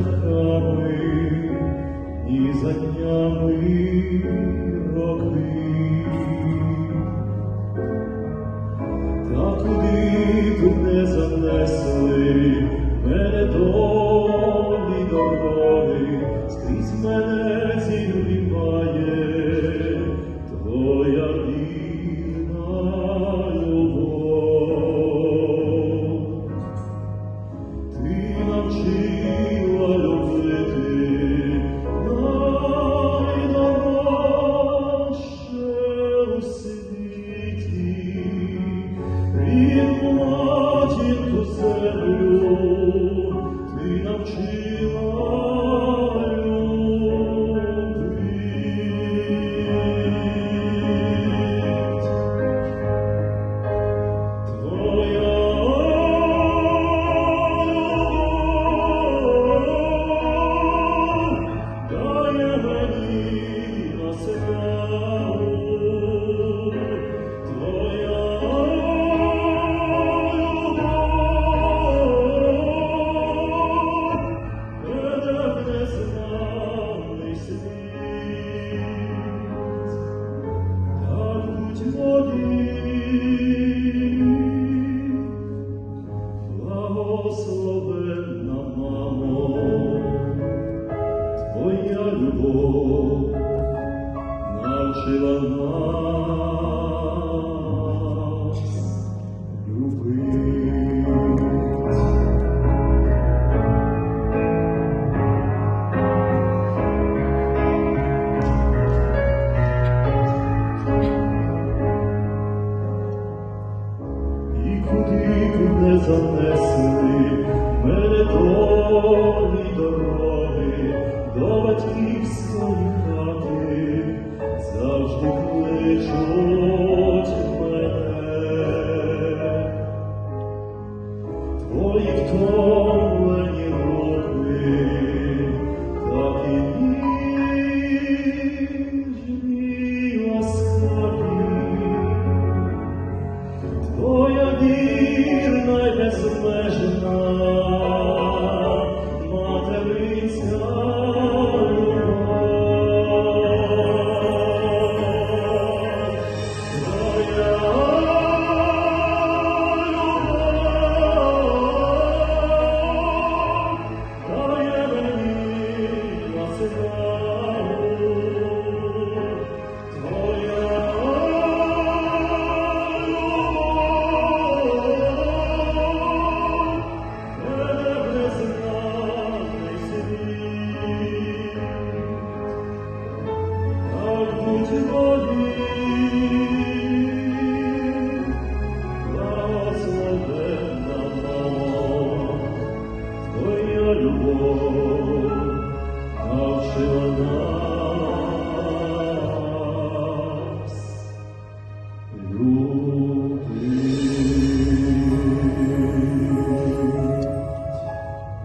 птахами і за днями роки. Та куди тут не занесли мене до. благословенна мамо, твоя любов навчила нас. не занесли мене долі дороги до батьківської хати, завжди кличуть мене. Твої хто.